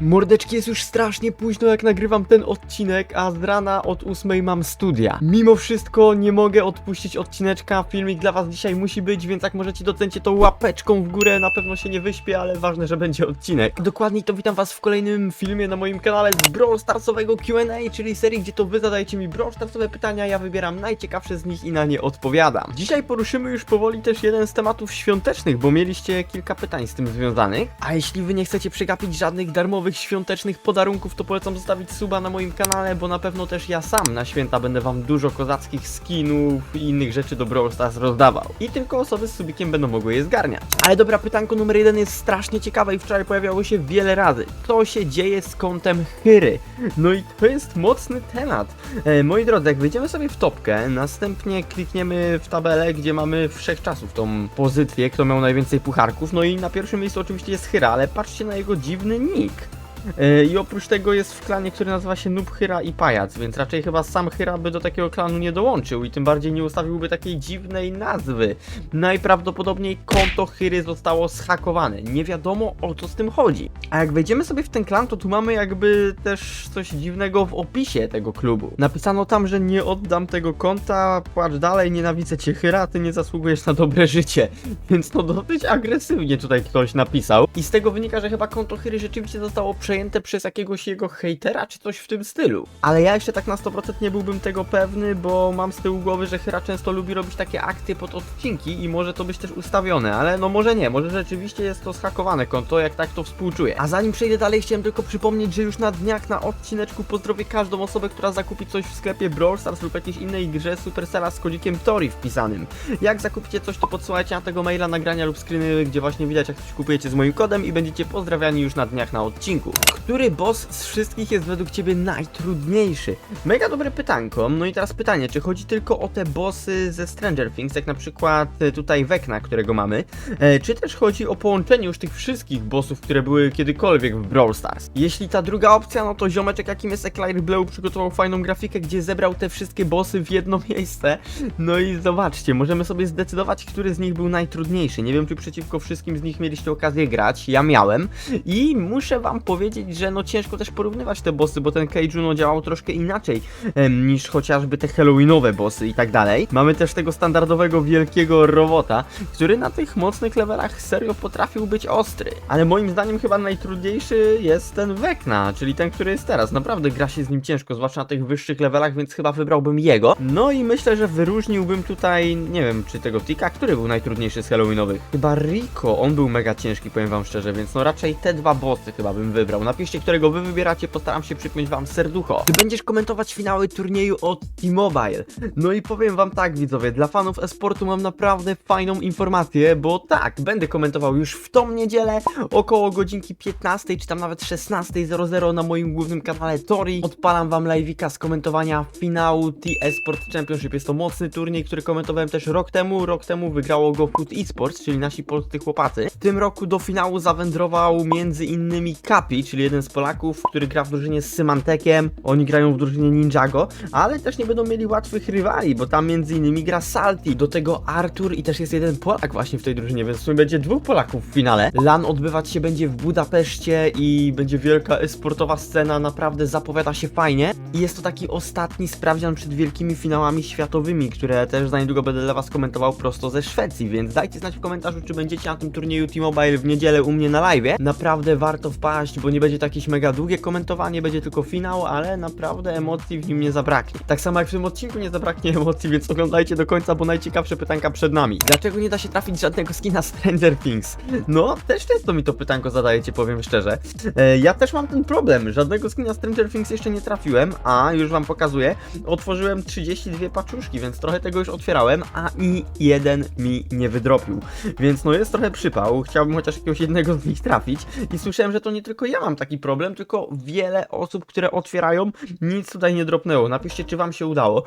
Mordeczki jest już strasznie późno jak nagrywam ten odcinek, a z rana od 8 mam studia. Mimo wszystko nie mogę odpuścić odcineczka, filmik dla was dzisiaj musi być, więc jak możecie docencie to łapeczką w górę, na pewno się nie wyśpię, ale ważne, że będzie odcinek. Dokładniej to witam was w kolejnym filmie na moim kanale z Brawl Starsowego Q&A, czyli serii, gdzie to wy zadajecie mi Brawl Starsowe pytania, ja wybieram najciekawsze z nich i na nie odpowiadam. Dzisiaj poruszymy już powoli też jeden z tematów świątecznych, bo mieliście kilka pytań z tym związanych, a jeśli wy nie chcecie przegapić żadnych darmowych świątecznych podarunków, to polecam zostawić suba na moim kanale, bo na pewno też ja sam na święta będę wam dużo kozackich skinów i innych rzeczy do Brawl Stars rozdawał. I tylko osoby z subikiem będą mogły je zgarniać. Ale dobra, pytanko numer jeden jest strasznie ciekawe i wczoraj pojawiało się wiele razy. Co się dzieje z kątem Hyry? No i to jest mocny temat. E, moi drodzy, jak wejdziemy sobie w topkę, następnie klikniemy w tabelę, gdzie mamy wszechczasów tą pozycję, kto miał najwięcej pucharków, no i na pierwszym miejscu oczywiście jest Hyra, ale patrzcie na jego dziwny nick. E, I oprócz tego jest w klanie, który nazywa się Noob Hyra i Pajac, więc raczej chyba sam Hyra by do takiego klanu nie dołączył i tym bardziej nie ustawiłby takiej dziwnej nazwy. Najprawdopodobniej konto Hyry zostało zhakowane. Nie wiadomo o co z tym chodzi. A jak wejdziemy sobie w ten klan, to tu mamy jakby też coś dziwnego w opisie tego klubu. Napisano tam, że nie oddam tego konta, płacz dalej, nienawidzę cię Hyra, ty nie zasługujesz na dobre życie. Więc no dosyć agresywnie tutaj ktoś napisał. I z tego wynika, że chyba konto Hyry rzeczywiście zostało przejęte przez jakiegoś jego hejtera, czy coś w tym stylu. Ale ja jeszcze tak na 100% nie byłbym tego pewny, bo mam z tyłu głowy, że Hyra często lubi robić takie akcje pod odcinki i może to być też ustawione, ale no może nie, może rzeczywiście jest to zhakowane konto, jak tak to współczuję. A zanim przejdę dalej, chciałem tylko przypomnieć, że już na dniach na odcineczku pozdrowię każdą osobę, która zakupi coś w sklepie Brawl Stars lub jakiejś innej grze Supercella z kodzikiem Tori wpisanym. Jak zakupicie coś, to podsyłajcie na tego maila nagrania lub screeny, gdzie właśnie widać jak coś kupujecie z moim kodem i będziecie pozdrawiani już na dniach na odcinku. Który boss z wszystkich jest według Ciebie najtrudniejszy? Mega dobre pytanko. No i teraz pytanie, czy chodzi tylko o te bossy ze Stranger Things, jak na przykład e, tutaj Vecna, którego mamy, e, czy też chodzi o połączenie już tych wszystkich bossów, które były kiedykolwiek w Brawl Stars? Jeśli ta druga opcja, no to ziomeczek jakim jest Eclair Blue przygotował fajną grafikę, gdzie zebrał te wszystkie bossy w jedno miejsce. No i zobaczcie, możemy sobie zdecydować, który z nich był najtrudniejszy. Nie wiem, czy przeciwko wszystkim z nich mieliście okazję grać, ja miałem i muszę wam powiedzieć, że no ciężko też porównywać te bossy, bo ten Keiju no działał troszkę inaczej em, niż chociażby te halloweenowe bossy i tak dalej. Mamy też tego standardowego wielkiego robota, który na tych mocnych levelach serio potrafił być ostry. Ale moim zdaniem chyba najtrudniejszy jest ten Vecna, czyli ten, który jest teraz. Naprawdę gra się z nim ciężko, zwłaszcza na tych wyższych levelach, więc chyba wybrałbym jego. No i myślę, że wyróżniłbym tutaj, nie wiem, czy tego Tika, który był najtrudniejszy z halloweenowych. Chyba Rico, on był mega ciężki, powiem wam szczerze, więc no raczej te dwa bossy chyba bym wybrał. Napiszcie, którego wy wybieracie, postaram się przypiąć wam serducho. Ty będziesz komentować finały turnieju od T-Mobile. No i powiem wam tak, widzowie, dla fanów esportu mam naprawdę fajną informację, bo tak, będę komentował już w tą niedzielę około godzinki 15, czy tam nawet 16.00 na moim głównym kanale Tori. Odpalam wam live'ika z komentowania finału T-Esport Championship. Jest to mocny turniej, który komentowałem też rok temu. Rok temu wygrało go Food Esports, czyli nasi polscy chłopacy. W tym roku do finału zawędrował między innymi Kapi, czyli jeden z Polaków, który gra w drużynie z Symantekiem. Oni grają w drużynie Ninjago, ale też nie będą mieli łatwych rywali, bo tam między innymi gra Salty. Do tego Artur i też jest jeden Polak właśnie w tej drużynie, więc w sumie będzie dwóch Polaków w finale. LAN odbywać się będzie w Budapeszcie i będzie wielka esportowa scena, naprawdę zapowiada się fajnie. I jest to taki ostatni sprawdzian przed wielkimi finałami światowymi, które też za niedługo będę dla was komentował prosto ze Szwecji, więc dajcie znać w komentarzu, czy będziecie na tym turnieju T-Mobile w niedzielę u mnie na live. Naprawdę warto wpaść, bo nie będzie to jakieś mega długie komentowanie, będzie tylko finał, ale naprawdę emocji w nim nie zabraknie. Tak samo jak w tym odcinku nie zabraknie emocji, więc oglądajcie do końca, bo najciekawsze pytanka przed nami. Dlaczego nie da się trafić żadnego skina Stranger Things? No, też często mi to pytanko zadajecie, powiem szczerze. E, ja też mam ten problem, żadnego skina Stranger Things jeszcze nie trafiłem, a już wam pokazuję, otworzyłem 32 paczuszki, więc trochę tego już otwierałem, a i jeden mi nie wydropił. Więc no jest trochę przypał, chciałbym chociaż jakiegoś jednego z nich trafić i słyszałem, że to nie tylko ja mam taki problem, tylko wiele osób, które otwierają, nic tutaj nie dropnęło. Napiszcie, czy wam się udało.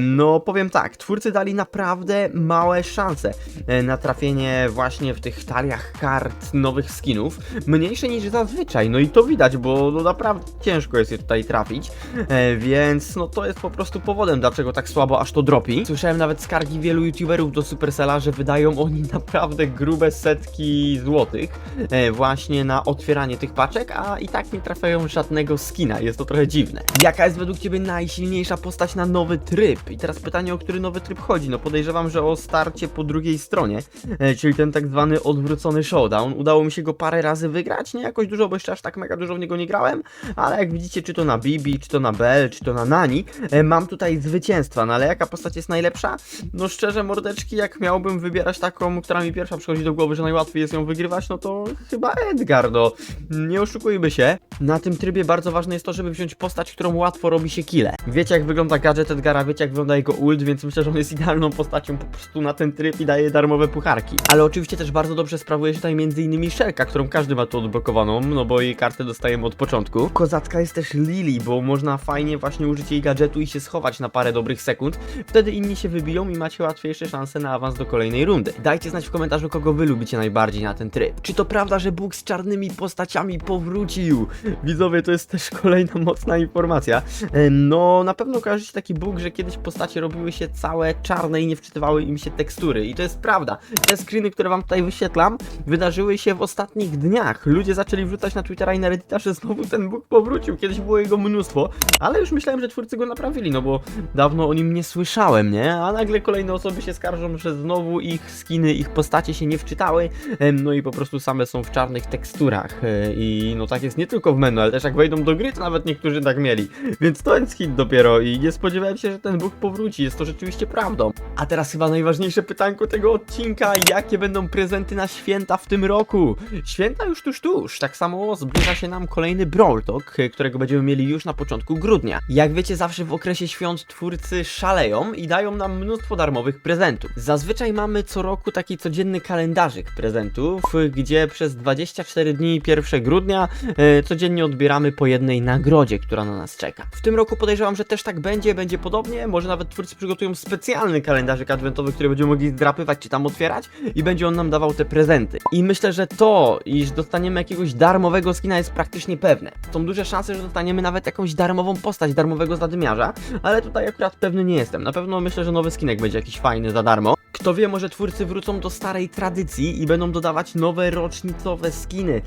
No, powiem tak, twórcy dali naprawdę małe szanse e, na trafienie właśnie w tych taliach kart nowych skinów. Mniejsze niż zazwyczaj, no i to widać, bo no naprawdę ciężko jest je tutaj trafić, e, więc no to jest po prostu powodem, dlaczego tak słabo aż to dropi. Słyszałem nawet skargi wielu youtuberów do Supercella, że wydają oni naprawdę grube setki złotych e, właśnie na otwieranie tych paczek, a i tak nie trafiają żadnego skina, jest to trochę dziwne. Jaka jest według Ciebie najsilniejsza postać na nowy tryb? I teraz pytanie, o który nowy tryb chodzi? No podejrzewam, że o starcie po drugiej stronie, e, czyli ten tak zwany odwrócony showdown. Udało mi się go parę razy wygrać, nie jakoś dużo, bo jeszcze aż tak mega dużo w niego nie grałem, ale jak widzicie, czy to na Bibi, czy to na Bell, czy to na Nani, e, mam tutaj zwycięstwa, no ale jaka postać jest najlepsza? No szczerze, mordeczki, jak miałbym wybierać taką, która mi pierwsza przychodzi do głowy, że najłatwiej jest ją wygrywać, no to chyba Edgar, no. Nie oszukujmy się. Na tym trybie bardzo ważne jest to, żeby wziąć postać, którą łatwo robi się kile. Wiecie jak wygląda gadżet Edgara, wiecie jak wygląda jego ult, więc myślę, że on jest idealną postacią po prostu na ten tryb i daje darmowe pucharki. Ale oczywiście też bardzo dobrze sprawuje się tutaj m.in. Szelka, którą każdy ma tu odblokowaną, no bo jej kartę dostajemy od początku. Kozacka jest też Lily, bo można fajnie właśnie użyć jej gadżetu i się schować na parę dobrych sekund. Wtedy inni się wybiją i macie łatwiejsze szanse na awans do kolejnej rundy. Dajcie znać w komentarzu, kogo wy lubicie najbardziej na ten tryb. Czy to prawda, że Bóg z czarnymi postaciami powrócił? Widzowie, to jest też kolejna mocna informacja. No, na pewno kojarzycie taki bóg, że kiedyś postacie robiły się całe czarne i nie wczytywały im się tekstury. I to jest prawda. Te screeny, które wam tutaj wyświetlam, wydarzyły się w ostatnich dniach. Ludzie zaczęli wrzucać na Twittera i na Reddita, że znowu ten bóg powrócił. Kiedyś było jego mnóstwo, ale już myślałem, że twórcy go naprawili, no bo dawno o nim nie słyszałem, nie? A nagle kolejne osoby się skarżą, że znowu ich skiny, ich postacie się nie wczytały, no i po prostu same są w czarnych teksturach. E, I no tak jest nie tylko w menu, ale też jak wejdą do gry, to nawet niektórzy tak mieli. Więc to jest hit dopiero i nie spodziewałem się, że ten bóg powróci. Jest to rzeczywiście prawdą. A teraz chyba najważniejsze pytanko tego odcinka. Jakie będą prezenty na święta w tym roku? Święta już tuż, tuż. Tak samo zbliża się nam kolejny Brawl Talk, którego będziemy mieli już na początku grudnia. Jak wiecie, zawsze w okresie świąt twórcy szaleją i dają nam mnóstwo darmowych prezentów. Zazwyczaj mamy co roku taki codzienny kalendarzyk prezentów, gdzie przez 24 dni 1 grudnia codziennie odbieramy po jednej nagrodzie, która na nas czeka. W tym roku podejrzewam, że też tak będzie, będzie podobnie, może nawet twórcy przygotują specjalny kalendarzyk adwentowy, który będziemy mogli zdrapywać czy tam otwierać i będzie on nam dawał te prezenty. I myślę, że to, iż dostaniemy jakiegoś darmowego skina jest praktycznie pewne. Są duże szanse, że dostaniemy nawet jakąś darmową postać, darmowego zadymiarza, ale tutaj akurat pewny nie jestem. Na pewno myślę, że nowy skinek będzie jakiś fajny za darmo. Kto wie, może twórcy wrócą do starej tradycji i będą dodawać nowe rocznicowe skiny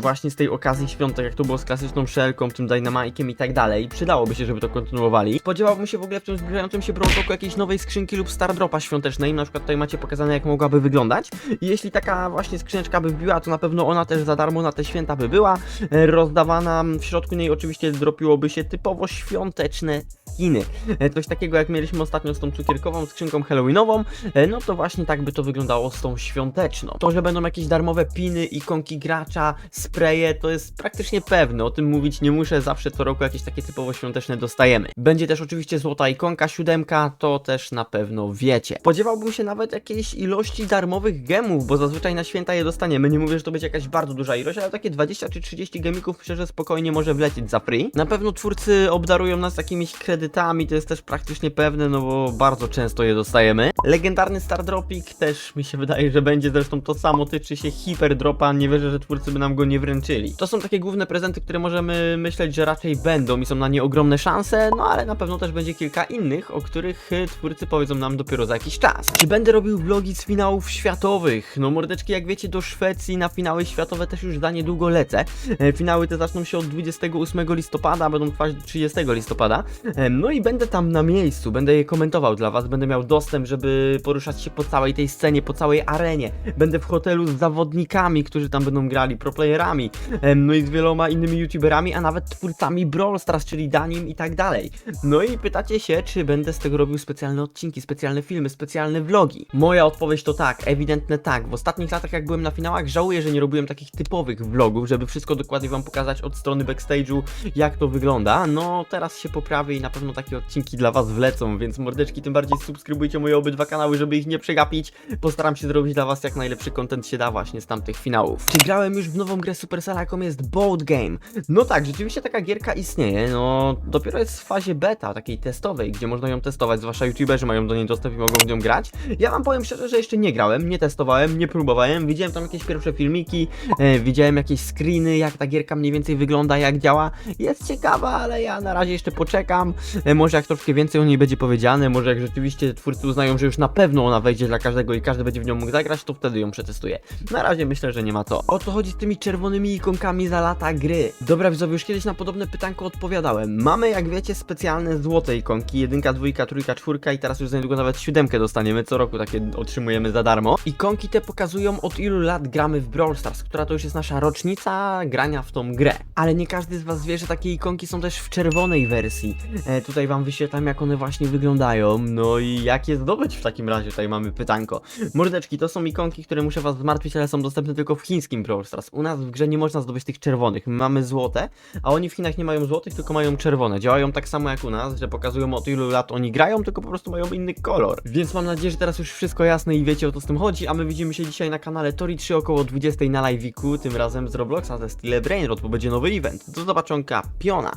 właśnie z tej okazji świąt, tak jak to było z klasyczną szelką, tym dynamikiem i tak dalej. Przydałoby się, żeby to kontynuowali. Spodziewałbym się w ogóle w tym zbliżającym się Brawl Talku jakiejś nowej skrzynki lub Star Dropa świątecznej, na przykład tutaj macie pokazane jak mogłaby wyglądać. I jeśli taka właśnie skrzyneczka by wbiła, to na pewno ona też za darmo na te święta by była. E, Rozdawana w środku niej oczywiście dropiłoby się typowo świąteczne skiny. E, Coś takiego jak mieliśmy ostatnio z tą cukierkową skrzynką halloweenową, e, no to właśnie tak by to wyglądało z tą świąteczną. To, że będą jakieś darmowe piny, ikonki gracza, spreje, to jest praktycznie pewne, o tym mówić nie muszę, zawsze co roku jakieś takie typowo świąteczne dostajemy. Będzie też oczywiście złota ikonka, siódemka, to też na pewno wiecie. Spodziewałbym się nawet jakiejś ilości darmowych gemów, bo zazwyczaj na święta je dostaniemy, nie mówię, że to będzie jakaś bardzo duża ilość, ale takie 20 czy 30 gemików myślę, że spokojnie może wlecieć za free. Na pewno twórcy obdarują nas jakimiś kredytami, to jest też praktycznie pewne, no bo bardzo często je dostajemy. Legendarny Star Dropik też mi się wydaje, że będzie, zresztą to samo tyczy się Hyper Dropa, nie wierzę, że twórcy by nam go nie wręczyli. To są takie główne prezenty, które możemy myśleć, że raczej będą i są na nie ogromne szanse, no ale na pewno też będzie kilka innych, o których y, twórcy powiedzą nam dopiero za jakiś czas. Czy będę robił vlogi z finałów światowych? No mordeczki, jak wiecie, do Szwecji na finały światowe też już za niedługo lecę. E, Finały te zaczną się od 28 listopada, będą trwać do 30 listopada. No i będę tam na miejscu, będę je komentował dla was, będę miał dostęp, żeby poruszać się po całej tej scenie, po całej arenie. Będę w hotelu z zawodnikami, którzy tam będą grali, proplayerami, no i z wieloma innymi youtuberami, a nawet twórcami Brawl Stars, czyli Danim i tak dalej. No i pytacie się, czy będę z tego robił specjalne odcinki, specjalne filmy, specjalne vlogi. Moja odpowiedź to tak, ewidentne tak. W ostatnich latach, jak byłem na finałach, żałuję, że nie robiłem takich typowych vlogów, żeby wszystko dokładnie wam pokazać od strony backstage'u, jak to wygląda. No, teraz się poprawię i na pewno takie odcinki dla was wlecą, więc mordeczki, tym bardziej subskrybujcie moje obydwa kanały, żeby ich nie przegapić. Postaram się zrobić dla was jak najlepszy content się da właśnie z tamtych finałów. Czy grałem już w nową grę Supercella, jaką jest Boat Game? No tak, rzeczywiście taka gierka istnieje, no dopiero jest w fazie beta, takiej testowej, gdzie można ją testować, zwłaszcza youtuberzy mają do niej dostęp i mogą w nią grać. Ja wam powiem szczerze, że jeszcze nie grałem, nie testowałem, nie próbowałem, widziałem tam jakieś pierwsze filmiki, e, widziałem jakieś screeny, jak ta gierka mniej więcej wygląda, jak działa. Jest ciekawa, ale ja na razie jeszcze poczekam. E, może jak troszkę więcej o niej będzie powiedziane, może jak rzeczywiście twórcy uznają, że już na pewno ona wejdzie dla każdego i każdy będzie w nią mógł zagrać, to wtedy ją przetestuję. Na razie myślę, że nie ma co. O co chodzi z tymi czerwonymi ikonkami za lata gry? Dobra widzowie, już kiedyś na podobne pytanko odpowiadałem. Mamy, jak wiecie, specjalne złote ikonki, jedynka, dwójka, trójka, czwórka i teraz już za niedługo nawet siódemkę dostaniemy, co roku takie otrzymujemy za darmo. Ikonki te pokazują od ilu lat gramy w Brawl Stars, która to już jest nasza rocznica grania w tą grę. Ale nie każdy z was wie, że takie ikonki są też w czerwonej wersji. E, tutaj wam wyświetlam, jak one właśnie wyglądają, no i jak je zdobyć w takim razie, tutaj mamy pytanko. Mordeczki, to są ikonki, które muszę was zmartwić, ale są dostępne tylko w chińskim Brawl Stars. U nas w grze nie można zdobyć tych czerwonych, My mamy złote, a oni w Chinach nie mają złotych, tylko mają czerwone. Działają tak samo jak u nas, że pokazują od ilu lat oni grają, tylko po prostu mają inny kolor. Więc mam nadzieję, że teraz już wszystko jasne i wiecie o co z tym chodzi, a my widzimy się dzisiaj na kanale Tori 3 około 20 na live'iku, tym razem z Robloxa ze Stile Brainrot, bo będzie nowy event. Do zobaczonka, piona!